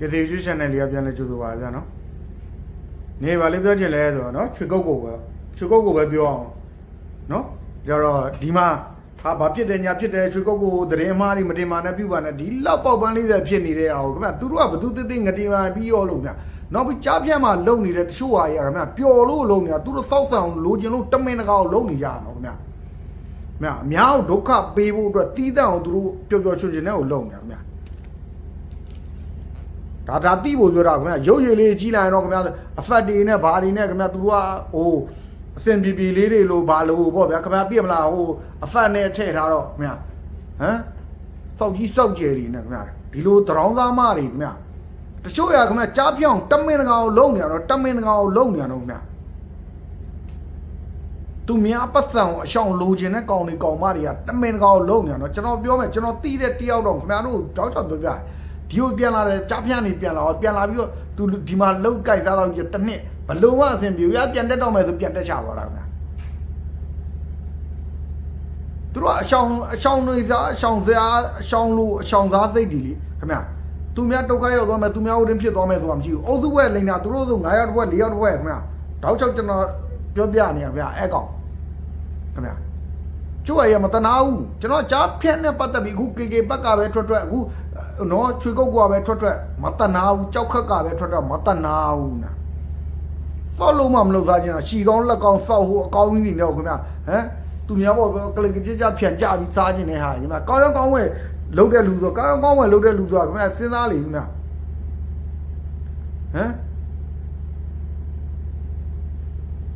ကတိကျ channel လေးကပြန်လဲကြိုဆိုပါဗျာနော်နေပါလေပြောချင်လဲဆိုတော့နော်ချွေကုတ်ကိုပဲချွေကုတ်ကိုပဲပြောအောင်နော်ကြတော့ဒီမှာဟာဘာဖြစ်တယ်ညာဖြစ်တယ်ချွေကုတ်ကိုသတင်းမှားတွေမတင်ပါနဲ့ပြုပါနဲ့ဒီလောက်ပေါက်ပန်းလေးတွေဖြစ်နေတဲ့အောင်ခင်ဗျသူတို့ကဘသူသိသိငတင်ပါပြီးရောလို့ဗျာနောက်ပြီးကြားပြတ်မှာလုံနေတဲ့တချို့ဟာကြီးခင်ဗျပျော်လို့လုံနေတာသူတို့စောက်ဆံလိုချင်လို့တမင်တကာကိုလုံနေကြတာနော်ခင်ဗျမြအများဒုက္ခပေးဖို့အတွက်တီးတန့်အောင်သူတို့ပျော်ပျော်ချွင်ချင်တဲ့ကိုလုံနေတာခင်ဗျ ဒါဒါတိဖို့ပြောတာခင်ဗျရုပ်ရည်လေးကြီးလာရင်တော့ခင်ဗျအဖက်တွေနဲ့ဘာတွေနဲ့ခင်ဗျသူတို့ကဟိုအစင်ပြေပြေလေးတွေလို့ဘာလို့ပေါ့ဗျာခင်ဗျသိမလားဟိုအဖက်နဲ့ထည့်ထားတော့ခင်ဗျဟမ်စောက်ကြီးစောက်ကျယ်တွေနဲ့ခင်ဗျဒီလိုတရောင်းသားမတွေခင်ဗျတချို့ရခင်ဗျကြားပြောင်းတမင်တကောင်လုံနေရတော့တမင်တကောင်လုံနေရတော့ခင်ဗျသူများပတ်စံကိုအရှောင်လိုချင်တဲ့ကောင်တွေကောင်မတွေကတမင်တကောင်လုံနေရတော့ကျွန်တော်ပြောမယ်ကျွန်တော်တီးတဲ့တယောက်တော့ခင်ဗျားတို့တောက်ချောက်ပြောပြတယ် ဒီကိုပြန်လာတယ်ကြားပြန့်နေပြန်လာတော့ပြန်လာပြီးတော့သူဒီမှာလုတ်ကြိုက်သားတော့တစ်နှစ်ဘလုံးဝအဆင်ပြေရပြန်တက်တော့မယ်ဆိုပြန်တက်ချသွားတာခင်ဗျာသူတို့ကအရှောင်အရှောင်နေစားအရှောင်စရာအရှောင်လို့အရှောင်စားစိတ်တွေလေခင်ဗျာသူများဒုက္ခရောက်သွားမယ်သူများဥဒင်းဖြစ်သွားမယ်ဆိုတာမရှိဘူးအုပ်စုဝဲလိန်တာသူတို့ဆို9ရောက်တစ်ဝက်4ရောက်တစ်ဝက်ခင်ဗျာတောက်ချောက်ကျွန်တော်ပြောပြနေရခင်ဗျာအဲ့ကောင်ခင်ဗျာ ကျိုးရမတနာဘူးကျွန်တော်ကြားဖြက်နဲ့ပတ်သက်ပြီးအခု KK ဘက်ကပဲထွက်ထွက်အခုနော်ချွေကုတ်ကပဲထွက်ထွက်မတနာဘူးကြောက်ခက်ကပဲထွက်ထွက်မတနာဘူးနာစောက်လုံးမမလုပ်စားချင်တာရှီကောင်းလက်ကောင်းစောက်ဟိုအကောင်းကြီးတွေနဲ့ခင်ဗျာဟမ်သူများပေါ့ကလင်ကကြကြဖြန်ကြပြီးစားခြင်းနဲ့ဟာညီမကောင်းရောင်းကောင်းဝဲလုတ်တဲ့လူဆိုကောင်းရောင်းကောင်းဝဲလုတ်တဲ့လူဆိုခင်ဗျာစဉ်းစားလေခင်ဗျာဟမ်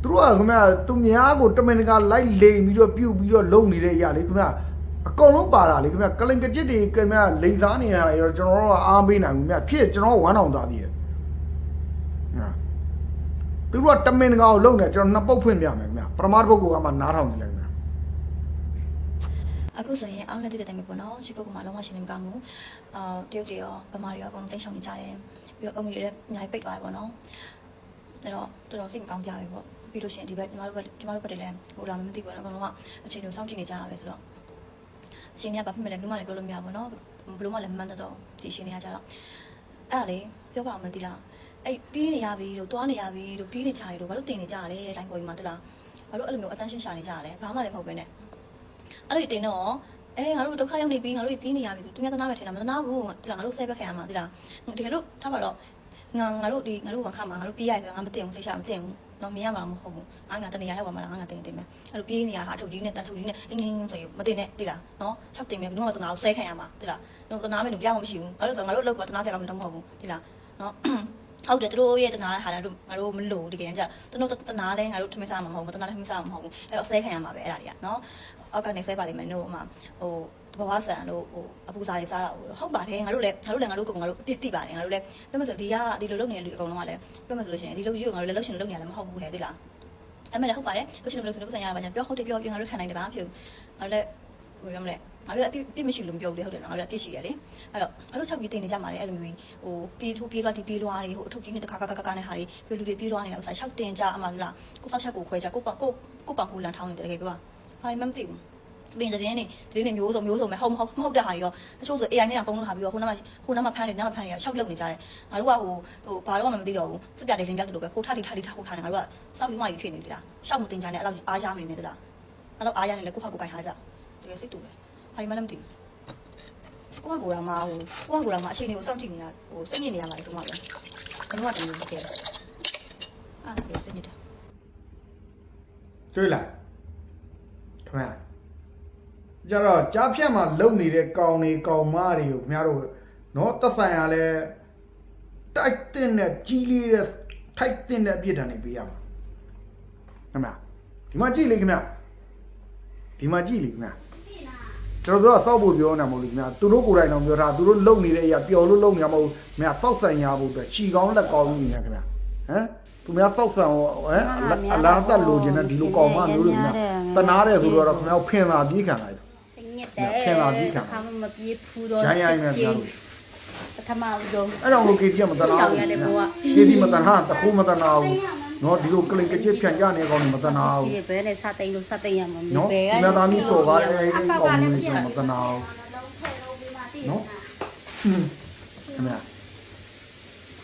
သူ တို့ကခင်ဗျာသူများကိုတမင်တကာလိုက်လိမ်ပြီးတော့ပြုတ်ပြီးတော့လုံနေတဲ့အရာလေခင်ဗျာအကုန်လုံးပါတာလေခင်ဗျာကလင်ကကြစ်တွေခင်ဗျာလိန်စားနေရတာရောကျွန်တော်တို့ကအားပေးနိုင်ဘူးခင်ဗျာဖြစ်ကျွန်တော်ဝမ်းအောင်သားသေးရဲ့ဟာသူတို့ကတမင်တကာကိုလုံနေကျွန်တော်နှစ်ပုတ်ဖွင့်ပြမယ်ခင်ဗျာပထမတစ်ပုတ်ကမှနားထောင်နေလိုက်ခင်ဗျာအခုဆိုရင်အောင်းလက်တဲ့တိုင်ပဲပေါ့နော်ရှိကုတ်ကမှလုံးဝရှင်းနေမကောင်းဘူးအာတရုတ်တွေရောဗမာတွေရောအကုန်လုံးတိတ်ဆောင်နေကြတယ်ပြီးတော့အုံကြီးတွေလည်းအများကြီးပိတ်သွားတယ်ပေါ့နော်အဲ့တော့တော်တော်စိတ်မကောင်းကြဘူးပေါ့ ပြီးလို့ရှိရင်ဒီဘက်ညီမတို့ဘက်ညီမတို့ဘက်တွေလည်းဟိုလာမသိဘူးပေါ့နော်အကုန်လုံးကအချိန်ကိုစောင့်ကြည့်နေကြရပဲဆိုတော့အချိန်ကဘာဖြစ်မလဲဘယ်လိုမှလည်းပြောလို့မရဘူးပေါ့နော်ဘယ်လိုမှလည်းမမှန်တော့ဒီအချိန်တွေကကြတော့အဲ့ဒါလေပြောပါအောင်မသိလားအဲ့ပြေးနေရပြီလို့တွားနေရပြီလို့ပြေးနေကြရလို့ဘာလို့တင်နေကြရလဲတိုင်းပေါ်ကြီးမှာတလားဘာလို့အဲ့လိုမျိုး attention ရှာနေကြရလဲဘာမှလည်းမဟုတ်ပဲနဲ့အဲ့လိုတင်တော့အဲငါတို့ဒုက္ခရောက်နေပြီငါတို့ပြီးနေရပြီသူများသနာပဲထင်တာမသနာဘူးဒီလားငါတို့ဆဲဘက်ခံရမှာဒီလားတကယ်လို့ထားပါတော့ငါငါတို့ဒီငါတို့ဝန်ခမှာငါတို့ပြေးရတယ်ဆိုငါမတင်ဘူးသိချမတင်ဘူး တော့မရမှာမဟုတ်ဘူးငါငါတနေရရောက်ပါမလားငါငါတင်တင်မယ်အဲ့လိုပြေးနေရဟာထုတ်ကြီးနဲ့တန်ထုတ်ကြီးနဲ့အင်းင်းဆိုရင်မတင်နဲ့ဒီလားနော်ချက်တင်မယ်ဘယ်တော့မှသနာကိုဆဲခံရမှာဒီလားတော့သနာမယ်လို့ပြမှမရှိဘူးအဲ့လိုဆိုငါတို့လောက်ကသနာတယ်ကမှတော့မဟုတ်ဘူးဒီလားနော် ဟုတ်တယ်သူတို့ရဲ့တနာဟာလည်းတို့ငါတို့မလို့တကယ်ကြသူတို့တနာလဲငါတို့ထမင်းစားမှာမဟုတ်ဘူးတနာလည်းထမင်းစားမှာမဟုတ်ဘူးအဲ့တော့ဆဲခံရမှာပဲအဲ့ဒါတွေကနော်အောက်ကနေဆဲပါလိမ့်မယ်တို့အမဟိုဘဝဆန်တို့ဟိုအပူစားတွေစားတာဟုတ်ပါတယ်ငါတို့လည်းငါတို့လည်းငါတို့ကငါတို့အပြစ်တိပါတယ်ငါတို့လည်းပြောမှဆိုဒီကဒီလိုလုပ်နေတဲ့လူအကုန်လုံးကလည်းပြောမှဆိုလို့ရှိရင်ဒီလိုကြီးကိုငါတို့လည်းလှုပ်ရှင်လုပ်နေရလည်းမဟုတ်ဘူးဟဲ့ဒီလားအဲ့မဲ့လည်းဟုတ်ပါတယ်လှုပ်ရှင်လုပ်ရှင်လုပ်ဆိုင်ရပါညာပြောဟုတ်တယ်ပြောပြောငါတို့ခံနိုင်တယ်ပါဖြစ်ငါတို့လည်း ဘယ်လိုမလဲငါတို့လည်းအပြစ်မရှိလို့မပြောဘူးလေဟုတ်တယ်နော်ငါတို့လည်းအပြစ်ရှိရတယ်အဲ့တော့အဲ့လိုချက်ပြီးတင်နေကြမှာလေအဲ့လိုမျိုးဟိုပြေးထိုးပြေးလွှားဒီပြေးလွှားတွေဟိုအထုပ်ကြီးနဲ့တခါခါခါခါနဲ့ဟာတွေပြေးလူတွေပြေးလွှားနေတာဥစားရှောက်တင်ကြအမှလားကိုစောက်ချက်ကိုခွဲကြကိုပကိုကိုပကူလန်ထောင်းနေတယ်တကယ်ပြောဘာမှမသိဘူးဘင်းတဲ့နေတဲ့နေမျိုးစုံမျိုးစုံပဲဟုတ်မဟုတ်မဟုတ်တဲ့ဟာတွေရောတချို့ဆို AI နဲ့ပုံလို့ထားပြီးတော့ခုနကခုနကဖမ်းနေနမဖမ်းနေရရှောက်လုပ်နေကြတယ်ငါတို့ကဟိုဟိုဘာတော့မှမသိတော့ဘူးစပြတဲ့လင်းပြတ်လို့ပဲဟိုထားတိထားတိထားဟိုထားနေငါတို့ကစောက်ယူမှကြီးဖြစ်နေတယ်လားရှောက်မတင်ကြနဲ့အဲ့လောက်အားရမနေနဲ့တလားအဲ့လောက်အားရနေလေကိုဟာကိုကိုင်ဟာကြ တကယ်စိတ်တူတယ်ဘာမှမသိဘူးကိုကကိုရမှာဟိုကိုကကိုရမှာအချိန်တွေကိုစောင့်ကြည့်နေတာဟိုစိတ်ညစ်နေရမှာလေဒီမှာပဲဘယ်တော့မှတည်းမဖြစ်ဘူးအားလည်းစိတ်ညစ်တယ်တွေ့လားခင်ဗျာကြတော့ကြားဖြတ်မှာလုံနေတဲ့ကောင်တွေကောင်မတွေကိုခင်ဗျားတို့နော်သက်ဆိုင်ရလဲတိုက်တဲ့နဲ့ကြီးလေးတဲ့ထိုက်တဲ့နဲ့အပြစ်ဒဏ်တွေပေးရမှာခင်ဗျာဒီမှာကြည့်လေခင်ဗျာဒီမှာကြည့်လေခင်ဗျာ ကျွန်တော်တို့ကစောက်ဖို့ပြောနေတာမဟုတ်ဘူးခင်ဗျာသူတို့ကိုယ်တိုင်တော့ပြောတာသူတို့လုံနေတဲ့အရာပျော်လို့လုံနေတာမဟုတ်ဘူးခင်ဗျာစောက်ဆိုင်ရဖို့အတွက်ခြီကောင်းလက်ကောင်းနေတယ်ခင်ဗျာဟမ်သူများစောက်ဆန်ဟမ်အလားတက်လို့ခြင်းနဲ့ဒီလိုကောင်းမှလို့လို့ခင်ဗျာတနာတယ်ဆိုတော့ခင်ဗျာဖင်လာပြေးခံလိုက်စိတ်ညစ်တယ်ခင်လာပြီခံခါမမပြေးဖူးတော့ရိုင်းရိုင်းနဲ့ပြောလို့ပထမဦးဆုံးအဲ့တော့ကေကြီးမတနာရှောင်ဘူးရတယ်ဘိုးကရှေးဒီမတနာတခုမတနာဘူး နော်ဒီလိုကလင်ကကြီးဖြန့်ကြနေကောင်းမတနာဘူးစီဘဲနဲ့စတိန်လို့စတိန်ရမှာနော်ဘဲဒီမသားမီးတော်ပါလေအဲ့ဒီကောင်းနေမတနာဘူးနော်ဟင်းခင်ဗျာ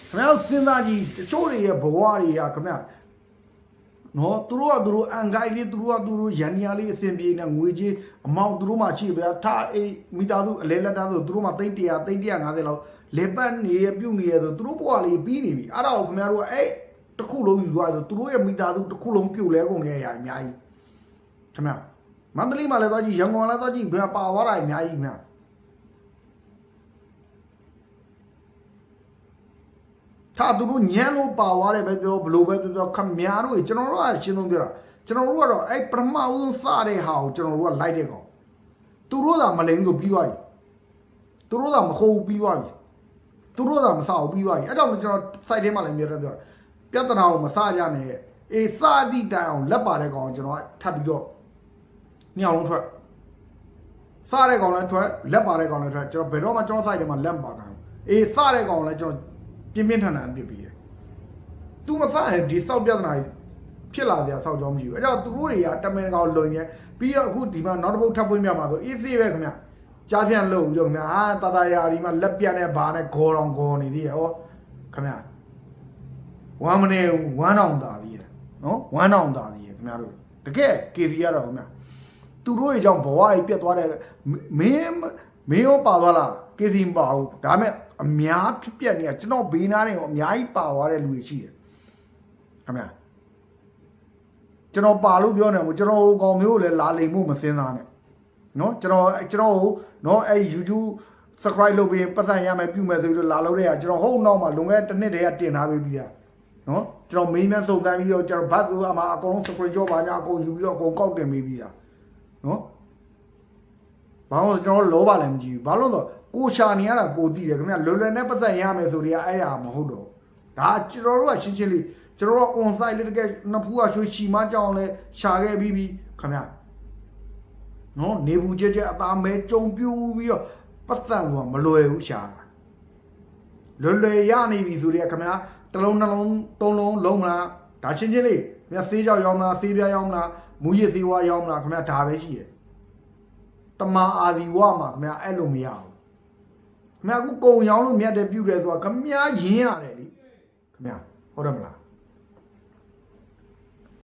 ခင်ဗျားတို့စဉ်းစားကြည့်တချို့တွေရဲ့ဘဝတွေကခင်ဗျာနော်သူတို့ကသူတို့အန်ဂိုင်းလေးသူတို့ကသူတို့ရန်ညာလေးအစင်ပြေနေငွေကြီးအမောင့်သူတို့မှရှိဗျာထားအိမ်မိသားစုအလဲလက်တန်းဆိုသူတို့မှသိန်း100သိန်း150လောက်လေပတ်နေရပြုတ်နေရဆိုသူတို့ဘဝလေးပြီးနေပြီအဲ့ဒါကိုခင်ဗျားတို့ကအဲ့ တစ်ခုလုံးယူသွားဆိုသူတို့ရဲ့မိသားစုတစ်ခုလုံးပြုတ်လဲကုန်ရဲ့အရာအများကြီးခင်ဗျာမန္တလေးမှာလည်းသွားကြည့်ရန်ကုန်မှာလည်းသွားကြည့်ဘယ်ပါသွားတာအများကြီးခင်ဗျာถ้าသူတို့ညံလို့ပါသွားတယ်ပဲပြောဘလို့ပဲပြောပြောခမများတို့ကျွန်တော်တို့ကရှင်းဆုံးပြောတာကျွန်တော်တို့ကတော့အဲ့ပထမဦးဆုံးစတဲ့ဟာကိုကျွန်တော်တို့ကလိုက်တဲ့ကောင်သူတို့သာမလိမ့်ဆိုပြီးသွားပြီသူတို့သာမဟုတ်ဘူးပြီးသွားပြီသူတို့သာမစအောင်ပြီးသွားပြီအဲ့တော့ကျွန်တော် site ထဲမှာလည်းပြောတယ်ပြော ပြဿနာကိုမစကြနဲ့အေးစသည့်တိုင်အောင်လက်ပါတဲ့ကောင်ကိုကျွန်တော်ကထပ်ပြီးတော့ညောင်လုံးထွက်စတဲ့ကောင်လည်းထွက်လက်ပါတဲ့ကောင်လည်းထွက်ကျွန်တော်ဘယ်တော့မှကျွန်တော် site ထဲမှာလက်မပါကောင်အေးစတဲ့ကောင်လည်းကျွန်တော်ပြင်းပြင်းထန်ထန်အပြစ်ပေးတယ်။ तू မစရင်ဒီစောက်ပြဿနာကြီးဖြစ်လာတဲ့အဆောက်အကြောင်းမရှိဘူး။အဲကြောင့်သူတို့တွေကတမင်ကောင်လုံရဲပြီးတော့အခုဒီမှာနောက်တစ်ပုတ်ထပ်ပွင့်ပြမှာဆိုအေးသေးပဲခင်ဗျ။ကြားပြန်လို့ပြီးတော့ခင်ဗျာအာတတရာဒီမှာလက်ပြတ်နဲ့ဘာနဲ့ဂေါ်တော်ဂေါ်နေသေးရဲ့ဟောခင်ဗျ။ ဝမ်းမနေဝမ်းအောင်တာပြီးရနော်ဝမ်းအောင်တာပြီးရခင်ဗျားတို့တကယ် KC ရတော့ခင်ဗျာ။သူတို့ရဲ့ကြောင့်ဘဝကြီးပြတ်သွားတဲ့မင်းမင်းရောပါသွားလား KC မပါဘူးဒါပေမဲ့အများဖြစ်ပြက်နေတာကျွန်တော်ဘေးနားနေရောအများကြီးပါသွားတဲ့လူတွေရှိတယ်ခင်ဗျာကျွန်တော်ပါလို့ပြောနေမို့ကျွန်တော်ကောင်မျိုးကိုလည်းလာလိမ်မှုမစင်းစားနဲ့နော်ကျွန်တော်ကျွန်တော်ကိုနော်အဲ့ YouTube subscribe လုပ်ပြီးပတ်စံရမယ်ပြုမယ်ဆိုပြီးတော့လာလို့တဲ့ကကျွန်တော်ဟုတ်နောက်မှာလွန်ခဲ့တဲ့တစ်နှစ်တည်းကတင်ထားပေးပြီးတာ နော်ကျွန်တော်မေးမြန်းစုံစမ်းပြီးတော့ကျွန်တော်ဘတ်ဆိုအမှာအကုန်လုံး subscribe ကြောပါညာအကုန်ယူပြီးတော့အကုန်ကောက်တင်ပေးပြီးတာနော်ဘာလို့ကျွန်တော်လောဘလည်းမကြည့်ဘူးဘာလို့လဲဆိုတော့ကိုရှာနေရတာကိုသိတယ်ခင်ဗျလွယ်လွယ်နဲ့ပတ်သက်ရမယ်ဆိုတွေကအဲ့ဒါမဟုတ်တော့ဘူးဒါကျွန်တော်တို့ကရှင်းရှင်းလေးကျွန်တော်တို့ on site လေးတကယ်နှစ်ဖူးကရွှေချီမကြောင်းလဲရှာခဲ့ပြီးပြီခင်ဗျနော်နေဘူးကြက်ကြက်အသားမဲကြုံပြူပြီးတော့ပတ်သက်ဆိုတာမလွယ်ဘူးရှာတာလွယ်လွယ်ရနေပြီဆိုတွေကခင်ဗျ တစ်လုံးနှလုံးသုံးလုံးလုံးမလားဒါရှင်းရှင်းလေးမြတ်သေးကြောက်ရောင်းမလားသေးပြားရောင်းမလားမူရည်သေးဝါရောင်းမလားခင်ဗျဒါပဲရှိတယ်တမာအာဒီဝမှာခင်ဗျအဲ့လိုမရဘူးခင်ဗျအခုကုံရောင်းလို့မြတ်တယ်ပြုတ်တယ်ဆိုတာခင်ဗျရင်းရတယ်လीခင်ဗျဟုတ်တယ်မလား